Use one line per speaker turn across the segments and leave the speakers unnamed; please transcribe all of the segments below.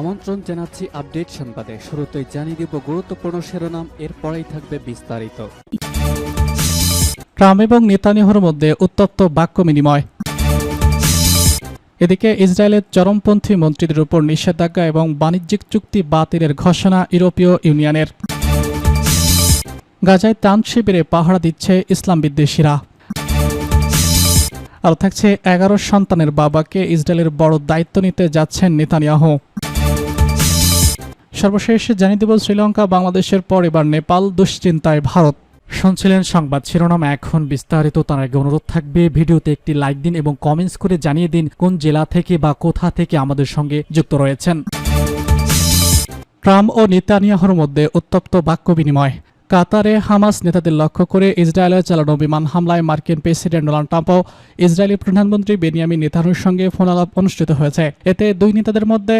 আমন্ত্রণ জানাচ্ছি আপডেট সংবাদে শুরুতেই জানিয়ে দেব গুরুত্বপূর্ণ শিরোনাম এরপরেই থাকবে বিস্তারিত
ট্রাম্প এবং নেতানিহর মধ্যে উত্তপ্ত বাক্য বিনিময় এদিকে ইসরায়েলের চরমপন্থী মন্ত্রীদের উপর নিষেধাজ্ঞা এবং বাণিজ্যিক চুক্তি বাতিলের ঘোষণা ইউরোপীয় ইউনিয়নের গাজায় তান শিবিরে পাহারা দিচ্ছে ইসলাম বিদ্বেষীরা আর থাকছে এগারো সন্তানের বাবাকে ইসরায়েলের বড় দায়িত্ব নিতে যাচ্ছেন নেতানিয়াহ সর্বশেষ জানিয়ে দেব শ্রীলঙ্কা বাংলাদেশের পর এবার নেপাল দুশ্চিন্তায় ভারত শুনছিলেন সংবাদ শিরোনাম এখন বিস্তারিত তার আগে অনুরোধ থাকবে ভিডিওতে একটি লাইক দিন এবং কমেন্টস করে জানিয়ে দিন কোন জেলা থেকে বা কোথা থেকে আমাদের সঙ্গে যুক্ত রয়েছেন ট্রাম্প ও নেতানিয়াহর মধ্যে উত্তপ্ত বাক্য বিনিময় কাতারে হামাস নেতাদের লক্ষ্য করে ইসরায়েলের চালানো বিমান হামলায় মার্কিন প্রেসিডেন্ট ডোনাল্ড ট্রাম্প ও ইসরায়েলি প্রধানমন্ত্রী বেনিয়ামিন নেতানুর সঙ্গে ফোনালাপ অনুষ্ঠিত হয়েছে এতে দুই নেতাদের মধ্যে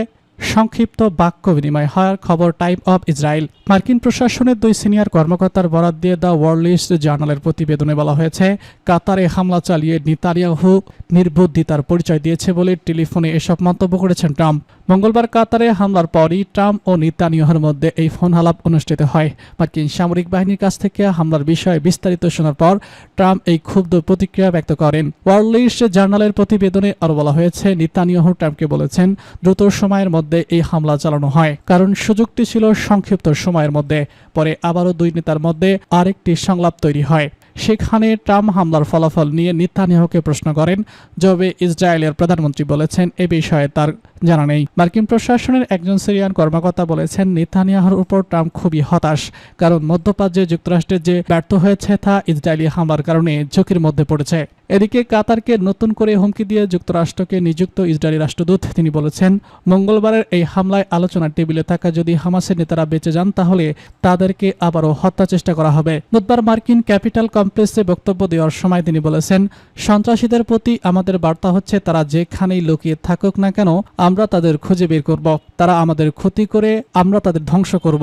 সংক্ষিপ্ত বাক্য বিনিময় হওয়ার খবর টাইম অব ইসরায়েল মার্কিন প্রশাসনের দুই সিনিয়র কর্মকর্তার বরাদ দিয়ে দ্য ওয়ার্ল্ডলিস্ট জার্নালের প্রতিবেদনে বলা হয়েছে কাতারে হামলা চালিয়ে নিতারিয়াহু নির্বুদ্ধিতার পরিচয় দিয়েছে বলে টেলিফোনে এসব মন্তব্য করেছেন ট্রাম্প মঙ্গলবার কাতারে হামলার পরই ট্রাম্প ও নিতানিয়াহুর মধ্যে এই ফোন আলাপ অনুষ্ঠিত হয় মার্কিন সামরিক বাহিনীর কাছ থেকে হামলার বিষয়ে বিস্তারিত শোনার পর ট্রাম্প এই ক্ষুব্ধ প্রতিক্রিয়া ব্যক্ত করেন ওয়ার্ল্ডলিস্ট জার্নালের প্রতিবেদনে আরও বলা হয়েছে নিতানিয়াহু ট্রাম্পকে বলেছেন দ্রুত সময়ের মধ্যে মধ্যে এই হামলা চালানো হয় কারণ সুযোগটি ছিল সংক্ষিপ্ত সময়ের মধ্যে পরে আবারও দুই নেতার মধ্যে আরেকটি সংলাপ তৈরি হয় সেখানে ট্রাম্প হামলার ফলাফল নিয়ে নিতানিয়াহুকে প্রশ্ন করেন জবে ইসরায়েলের প্রধানমন্ত্রী বলেছেন এ বিষয়ে তার জানা নেই মার্কিন প্রশাসনের একজন সিরিয়ান কর্মকর্তা বলেছেন নেতানিয়াহর উপর ট্রাম্প খুবই হতাশ কারণ মধ্যপ্রাচ্যে যুক্তরাষ্ট্রের যে ব্যর্থ হয়েছে তা ইসরায়েলি হামলার কারণে ঝুঁকির মধ্যে পড়েছে এদিকে কাতারকে নতুন করে হুমকি দিয়ে যুক্তরাষ্ট্রকে নিযুক্ত ইসরায়েলি রাষ্ট্রদূত তিনি বলেছেন মঙ্গলবারের এই হামলায় আলোচনার টেবিলে থাকা যদি হামাসের নেতারা বেঁচে যান তাহলে তাদেরকে আবারও হত্যা চেষ্টা করা হবে বুধবার মার্কিন ক্যাপিটাল কমপ্লেক্সে বক্তব্য দেওয়ার সময় তিনি বলেছেন সন্ত্রাসীদের প্রতি আমাদের বার্তা হচ্ছে তারা যেখানেই লুকিয়ে থাকুক না কেন আমরা তাদের খুঁজে বের করব তারা আমাদের ক্ষতি করে আমরা তাদের ধ্বংস করব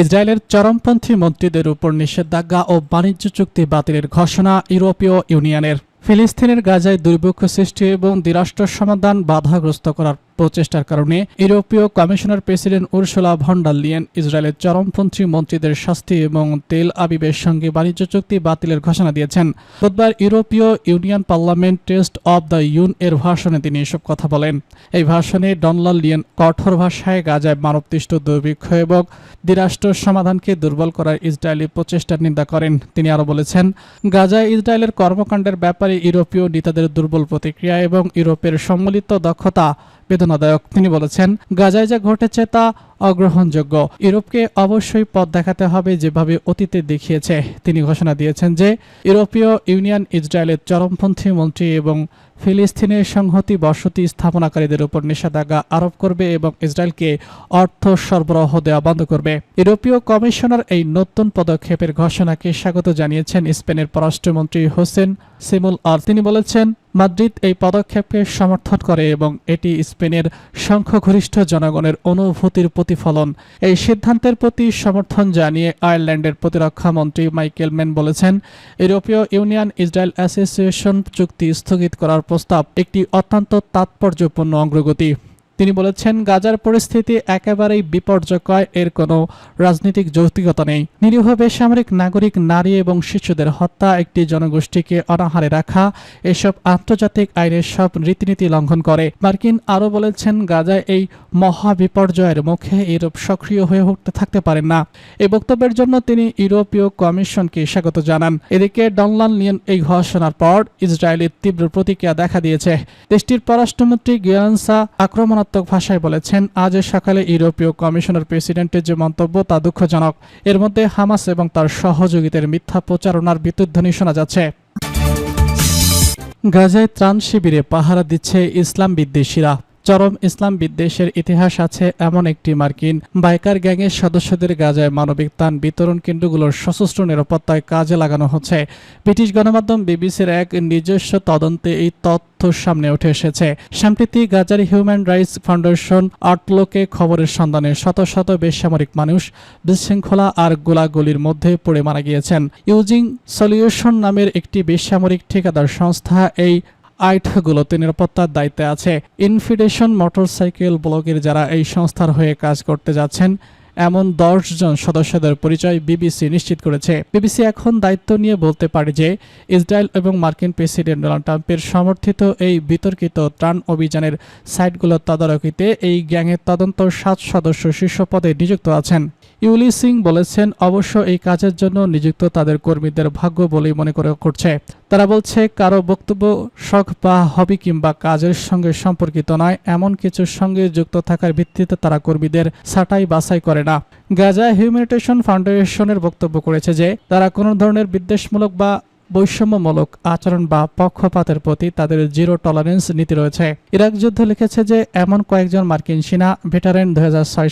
ইসরায়েলের চরমপন্থী মন্ত্রীদের উপর নিষেধাজ্ঞা ও বাণিজ্য চুক্তি বাতিলের ঘোষণা ইউরোপীয় ইউনিয়নের ফিলিস্তিনের গাজায় দুর্ভিক্ষ সৃষ্টি এবং দ্বিরাষ্ট্র সমাধান বাধাগ্রস্ত করার প্রচেষ্টার কারণে ইউরোপীয় কমিশনার প্রেসিডেন্ট উর্সুলা ভন্ডালিয়েন ইসরায়েলের চরমপন্থী মন্ত্রীদের শাস্তি এবং তেল আবিবের সঙ্গে বাণিজ্য চুক্তি বাতিলের ঘোষণা দিয়েছেন বুধবার ইউরোপীয় union parliament state of the union এর ভাষণে তিনি এসব কথা বলেন এই ভাষণে ডনলালিয়েন কঠোর ভাষায় গাজায় মানবতিষ্ট দুর্ভিক্ষ এবং দ্বিরাষ্ট্র সমাধানকে দুর্বল করার ইসরায়েলি প্রচেষ্টার নিন্দা করেন তিনি আরও বলেছেন গাজায় ইসরায়েলের কর্মকাণ্ডের ব্যাপারে ইউরোপীয় নেতাদের দুর্বল প্রতিক্রিয়া এবং ইউরোপের সম্মিলিত দক্ষতা বেদনাদায়ক তিনি বলেছেন গাজায় যা ঘটেছে তা অগ্রহণযোগ্য ইউরোপকে অবশ্যই পথ দেখাতে হবে যেভাবে অতীতে দেখিয়েছে তিনি ঘোষণা দিয়েছেন যে ইউরোপীয় ইউনিয়ন ইসরায়েলের চরমপন্থী মন্ত্রী এবং ফিলিস্তিনের সংহতি বসতি স্থাপনাকারীদের উপর নিষেধাজ্ঞা আরোপ করবে এবং ইসরায়েলকে অর্থ সরবরাহ দেওয়া বন্ধ করবে ইউরোপীয় কমিশনার এই নতুন পদক্ষেপের ঘোষণাকে স্বাগত জানিয়েছেন স্পেনের পররাষ্ট্রমন্ত্রী হোসেন সিমুল আর তিনি বলেছেন মাদ্রিদ এই পদক্ষেপকে সমর্থন করে এবং এটি স্পেনের সংখ্যাগরিষ্ঠ জনগণের অনুভূতির প্রতিফলন এই সিদ্ধান্তের প্রতি সমর্থন জানিয়ে আয়ারল্যান্ডের প্রতিরক্ষা মন্ত্রী মাইকেল ম্যান বলেছেন ইউরোপীয় ইউনিয়ন ইসরায়েল অ্যাসোসিয়েশন চুক্তি স্থগিত করার প্রস্তাব একটি অত্যন্ত তাৎপর্যপূর্ণ অগ্রগতি তিনি বলেছেন গাজার পরিস্থিতি একেবারেই বিপর্যয় এর কোনো রাজনৈতিক যৌক্তিকতা নেই নিরীহ বেসামরিক নাগরিক নারী এবং শিশুদের হত্যা একটি জনগোষ্ঠীকে অনাহারে রাখা এসব আন্তর্জাতিক আইনের সব রীতিনীতি লঙ্ঘন করে মার্কিন আরও বলেছেন গাজায় এই মহা বিপর্যয়ের মুখে ইউরোপ সক্রিয় হয়ে উঠতে থাকতে পারেন না এ বক্তব্যের জন্য তিনি ইউরোপীয় কমিশনকে স্বাগত জানান এদিকে ডনলান লিয়ন এই ঘোষণার পর ইসরায়েলের তীব্র প্রতিক্রিয়া দেখা দিয়েছে দেশটির পররাষ্ট্রমন্ত্রী গিয়ানসা আক্রমণ ভাষাত্মক ভাষায় বলেছেন আজ সকালে ইউরোপীয় কমিশনের প্রেসিডেন্টের যে মন্তব্য তা দুঃখজনক এর মধ্যে হামাস এবং তার সহযোগীদের মিথ্যা প্রচারণার বিদ্যুৎধ্বনি শোনা যাচ্ছে গাজায় ত্রাণ শিবিরে পাহারা দিচ্ছে ইসলাম বিদ্বেষীরা চরম ইসলাম বিদ্বেষের ইতিহাস আছে এমন একটি মার্কিন বাইকার গ্যাংয়ের সদস্যদের গাজায় মানবিক তান বিতরণ কেন্দ্রগুলোর সশস্ত্র নিরাপত্তায় কাজে লাগানো হচ্ছে ব্রিটিশ গণমাধ্যম বিবিসির এক নিজস্ব তদন্তে এই তথ্য সামনে উঠে এসেছে সম্প্রতি গাজার হিউম্যান রাইটস ফাউন্ডেশন আটলোকে খবরের সন্ধানে শত শত বেসামরিক মানুষ বিশৃঙ্খলা আর গোলাগুলির মধ্যে পড়ে মারা গিয়েছেন ইউজিং সলিউশন নামের একটি বেসামরিক ঠিকাদার সংস্থা এই আইটগুলোতে নিরাপত্তার দায়িত্বে আছে ইনফিডেশন মোটরসাইকেল ব্লগের যারা এই সংস্থার হয়ে কাজ করতে যাচ্ছেন এমন দশ জন সদস্যদের পরিচয় বিবিসি নিশ্চিত করেছে বিবিসি এখন দায়িত্ব নিয়ে বলতে পারে যে ইসরায়েল এবং মার্কিন প্রেসিডেন্ট ডোনাল্ড ট্রাম্পের সমর্থিত এই বিতর্কিত ত্রাণ অভিযানের সাইটগুলোর তদারকিতে এই গ্যাংয়ের তদন্ত সাত সদস্য শীর্ষ পদে নিযুক্ত আছেন ইউলি সিং বলেছেন অবশ্য এই কাজের জন্য নিযুক্ত তাদের কর্মীদের ভাগ্য বলেই মনে করে করছে তারা বলছে কারো বক্তব্য শখ বা হবি কিংবা কাজের সঙ্গে সম্পর্কিত নয় এমন কিছুর সঙ্গে যুক্ত থাকার ভিত্তিতে তারা কর্মীদের ছাঁটাই বাছাই করে না গাজা হিউম্যানিটেশন ফাউন্ডেশনের বক্তব্য করেছে যে তারা কোনো ধরনের বিদ্বেষমূলক বা বৈষম্যমূলক আচরণ বা পক্ষপাতের প্রতি তাদের জিরো টলারেন্স নীতি রয়েছে ইরাক যুদ্ধ লিখেছে যে এমন কয়েকজন মার্কিন সেনা ভেটারেন দু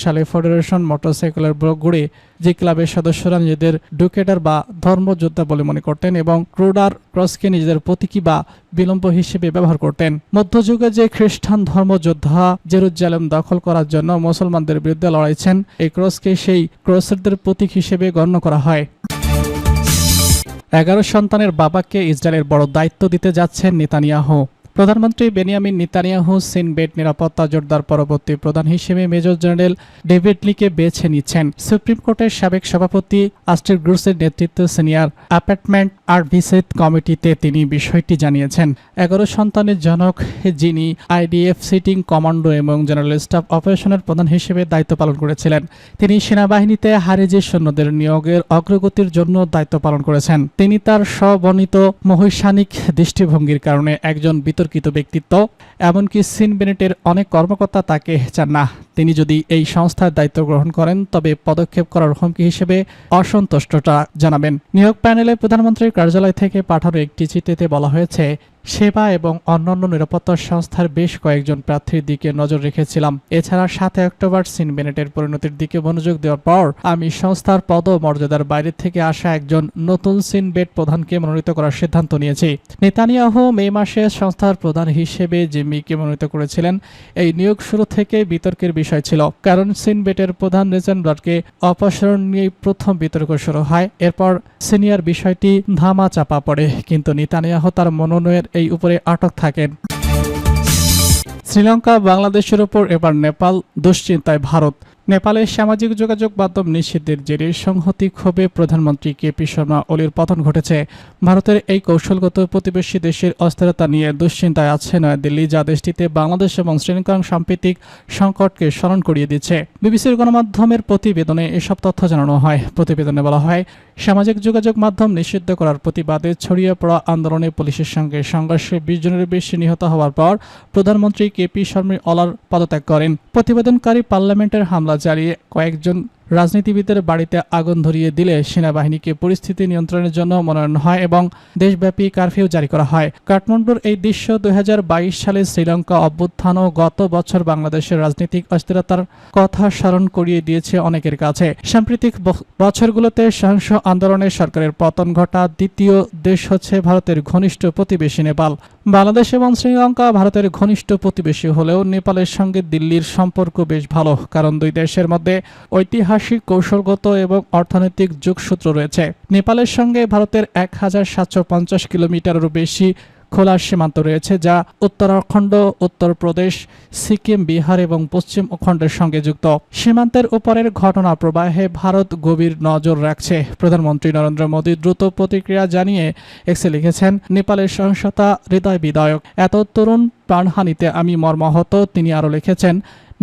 সালে ফেডারেশন মোটরসাইকেলের গুড়ি যে ক্লাবের সদস্যরা নিজেদের ডুকেটার বা ধর্মযোদ্ধা বলে মনে করতেন এবং ক্রোডার ক্রসকে নিজেদের প্রতীকী বা বিলম্ব হিসেবে ব্যবহার করতেন মধ্যযুগে যে খ্রিস্টান ধর্মযোদ্ধা জেরুজ্জালেম দখল করার জন্য মুসলমানদের বিরুদ্ধে লড়াইছেন এই ক্রসকে সেই ক্রসেরদের প্রতীক হিসেবে গণ্য করা হয় এগারো সন্তানের বাবাকে ইসরায়েলের বড় দায়িত্ব দিতে যাচ্ছেন নেতানিয়াহ প্রধানমন্ত্রী বেনিয়ামিন নিতানিয়াহু সিনবেট নিরাপত্তা জোরদার পরবর্তী প্রধান হিসেবে মেজর জেনারেল ডেভিড লিকে বেছে নিচ্ছেন সুপ্রিম কোর্টের সাবেক সভাপতি আস্টির গ্রুসের নেতৃত্বে সিনিয়র অ্যাপার্টমেন্ট আরভিসেদ কমিটিতে তিনি বিষয়টি জানিয়েছেন এগারো সন্তানের জনক যিনি আইডিএফ সিটিং কমান্ডো এবং জেনারেল স্টাফ অপারেশনের প্রধান হিসেবে দায়িত্ব পালন করেছিলেন তিনি সেনাবাহিনীতে হারিজে সৈন্যদের নিয়োগের অগ্রগতির জন্য দায়িত্ব পালন করেছেন তিনি তার স্ববর্ণিত মহৈষানিক দৃষ্টিভঙ্গির কারণে একজন বিতর্ক বিতর্কিত ব্যক্তিত্ব এমনকি সিন বেনেটের অনেক কর্মকর্তা তাকে চান না তিনি যদি এই সংস্থার দায়িত্ব গ্রহণ করেন তবে পদক্ষেপ করার হুমকি হিসেবে অসন্তুষ্টটা জানাবেন নিয়োগ প্যানেলে প্রধানমন্ত্রীর কার্যালয় থেকে পাঠানো একটি চিঠিতে বলা হয়েছে সেবা এবং অন্যান্য নিরাপত্তা সংস্থার বেশ কয়েকজন প্রার্থীর দিকে নজর রেখেছিলাম এছাড়া সাতে অক্টোবর সিন বেনেটের পরিণতির দিকে মনোযোগ দেওয়ার পর আমি সংস্থার পদ মর্যাদার বাইরে থেকে আসা একজন নতুন সিন বেট প্রধানকে মনোনীত করার সিদ্ধান্ত নিয়েছি নেতানিয়াহু মে মাসে সংস্থার প্রধান হিসেবে জিম্মিকে মনোনীত করেছিলেন এই নিয়োগ শুরু থেকে বিতর্কের বিষয় ছিল কারণ সিন বেটের প্রধান রেজেন্ডারকে অপসারণ নিয়ে প্রথম বিতর্ক শুরু হয় এরপর সিনিয়র বিষয়টি ধামা চাপা পড়ে কিন্তু নেতানিয়াহু তার মনোনয়নের এই উপরে আটক থাকেন শ্রীলঙ্কা বাংলাদেশের ওপর এবার নেপাল দুশ্চিন্তায় ভারত নেপালে সামাজিক যোগাযোগ মাধ্যম নিষিদ্ধের জেরে সংহতি ক্ষোভে প্রধানমন্ত্রী কেপি শর্মা ওলির পতন ঘটেছে ভারতের এই কৌশলগত প্রতিবেশী দেশের অস্থিরতা নিয়ে দুশ্চিন্তায় আছে নয়াদিল্লি যা দেশটিতে বাংলাদেশ এবং শ্রীলঙ্কার সাম্প্রতিক সংকটকে স্মরণ করিয়ে দিচ্ছে বিবিসির গণমাধ্যমের প্রতিবেদনে এসব তথ্য জানানো হয় প্রতিবেদনে বলা হয় সামাজিক যোগাযোগ মাধ্যম নিষিদ্ধ করার প্রতিবাদে ছড়িয়ে পড়া আন্দোলনে পুলিশের সঙ্গে সংঘর্ষে বিশ জনের বেশি নিহত হওয়ার পর প্রধানমন্ত্রী কেপি শর্মী অলার পদত্যাগ করেন প্রতিবেদনকারী পার্লামেন্টের হামলা চালিয়ে কয়েকজন রাজনীতিবিদের বাড়িতে আগুন ধরিয়ে দিলে সেনাবাহিনীকে পরিস্থিতি নিয়ন্ত্রণের জন্য মনোনয়ন হয় এবং দেশব্যাপী কারফিউ জারি করা হয় কাঠমান্ডুর এই দৃশ্য দুই সালে শ্রীলঙ্কা ও গত বছর বাংলাদেশের রাজনৈতিক অস্থিরতার কথা স্মরণ করিয়ে দিয়েছে অনেকের কাছে সাম্প্রতিক বছরগুলোতে সহিংস আন্দোলনে সরকারের পতন ঘটা দ্বিতীয় দেশ হচ্ছে ভারতের ঘনিষ্ঠ প্রতিবেশী নেপাল বাংলাদেশ এবং শ্রীলঙ্কা ভারতের ঘনিষ্ঠ প্রতিবেশী হলেও নেপালের সঙ্গে দিল্লির সম্পর্ক বেশ ভালো কারণ দুই দেশের মধ্যে ঐতিহাসিক কৌশলগত এবং অর্থনৈতিক যোগসূত্র রয়েছে নেপালের সঙ্গে ভারতের এক হাজার সাতশো পঞ্চাশ কিলোমিটারেরও বেশি খোলা সীমান্ত রয়েছে যা উত্তরাখণ্ড উত্তরপ্রদেশ সিকিম বিহার এবং পশ্চিম অখণ্ডের সঙ্গে যুক্ত সীমান্তের উপরের ঘটনা প্রবাহে ভারত গভীর নজর রাখছে প্রধানমন্ত্রী নরেন্দ্র মোদী দ্রুত প্রতিক্রিয়া জানিয়ে এক্সে লিখেছেন নেপালের সহিংসতা হৃদয় বিদায়ক এত তরুণ প্রাণহানিতে আমি মর্মাহত তিনি আরও লিখেছেন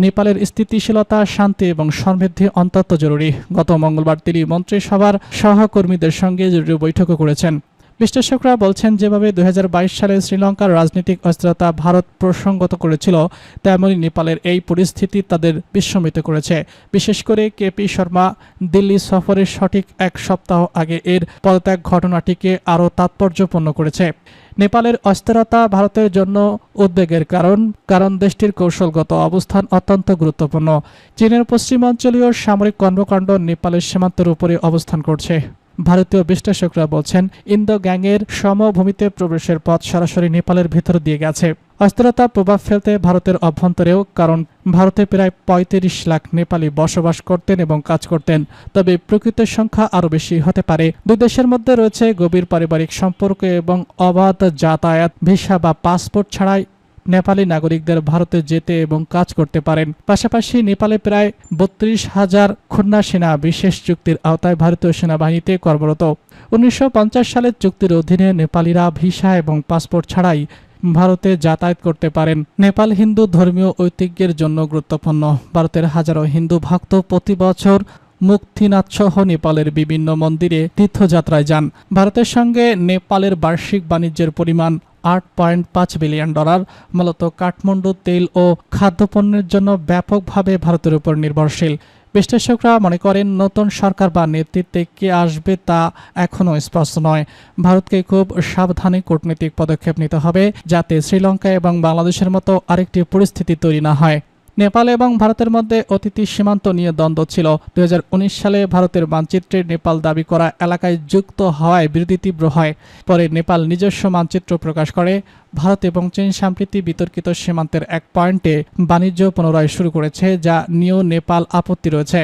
নেপালের স্থিতিশীলতা শান্তি এবং সমৃদ্ধি অত্যন্ত জরুরি গত মঙ্গলবার তিনি মন্ত্রিসভার সহকর্মীদের সঙ্গে জরুরি বৈঠকও করেছেন বিশ্লেষকরা বলছেন যেভাবে দু সালে শ্রীলঙ্কার রাজনৈতিক অস্থিরতা ভারত প্রসঙ্গত করেছিল তেমনি নেপালের এই পরিস্থিতি তাদের বিস্মিত করেছে বিশেষ করে কেপি শর্মা দিল্লি সফরের সঠিক এক সপ্তাহ আগে এর পদত্যাগ ঘটনাটিকে আরও তাৎপর্যপূর্ণ করেছে নেপালের অস্থিরতা ভারতের জন্য উদ্বেগের কারণ কারণ দেশটির কৌশলগত অবস্থান অত্যন্ত গুরুত্বপূর্ণ চীনের পশ্চিমাঞ্চলীয় সামরিক কর্মকাণ্ড নেপালের সীমান্তের উপরে অবস্থান করছে ভারতীয় বিশ্লেষকরা বলছেন ইন্দো গ্যাংয়ের সমভূমিতে প্রবেশের পথ সরাসরি নেপালের ভেতর দিয়ে গেছে অস্থিরতা প্রভাব ফেলতে ভারতের অভ্যন্তরেও কারণ ভারতে প্রায় ৩৫ লাখ নেপালি বসবাস করতেন এবং কাজ করতেন তবে প্রকৃত সংখ্যা আরও বেশি হতে পারে দুই দেশের মধ্যে রয়েছে গভীর পারিবারিক সম্পর্ক এবং অবাধ যাতায়াত ভিসা বা পাসপোর্ট ছাড়াই নেপালি নাগরিকদের ভারতে যেতে এবং কাজ করতে পারেন পাশাপাশি নেপালে প্রায় বত্রিশ হাজার খুলনা সেনা বিশেষ চুক্তির আওতায় ভারতীয় সেনাবাহিনীতে কর্মরত উনিশশো সালের চুক্তির অধীনে নেপালিরা ভিসা এবং পাসপোর্ট ছাড়াই ভারতে যাতায়াত করতে পারেন নেপাল হিন্দু ধর্মীয় ঐতিহ্যের জন্য গুরুত্বপূর্ণ ভারতের হাজারো হিন্দু ভক্ত প্রতি বছর মুক্তিনাথসহ নেপালের বিভিন্ন মন্দিরে তীর্থযাত্রায় যান ভারতের সঙ্গে নেপালের বার্ষিক বাণিজ্যের পরিমাণ আট পয়েন্ট পাঁচ বিলিয়ন ডলার মূলত কাঠমান্ডু তেল ও খাদ্যপণ্যের জন্য ব্যাপকভাবে ভারতের উপর নির্ভরশীল বিশ্লেষকরা মনে করেন নতুন সরকার বা নেতৃত্বে কে আসবে তা এখনও স্পষ্ট নয় ভারতকে খুব সাবধানে কূটনৈতিক পদক্ষেপ নিতে হবে যাতে শ্রীলঙ্কা এবং বাংলাদেশের মতো আরেকটি পরিস্থিতি তৈরি না হয় নেপাল এবং ভারতের মধ্যে অতিথি সীমান্ত নিয়ে দ্বন্দ্ব ছিল দুই সালে ভারতের মানচিত্রে নেপাল দাবি করা এলাকায় যুক্ত হওয়ায় বিরোধী তীব্র হয় পরে নেপাল নিজস্ব মানচিত্র প্রকাশ করে ভারত এবং চীন সম্প্রীতি বিতর্কিত সীমান্তের এক পয়েন্টে বাণিজ্য পুনরায় শুরু করেছে যা নিয়েও নেপাল আপত্তি রয়েছে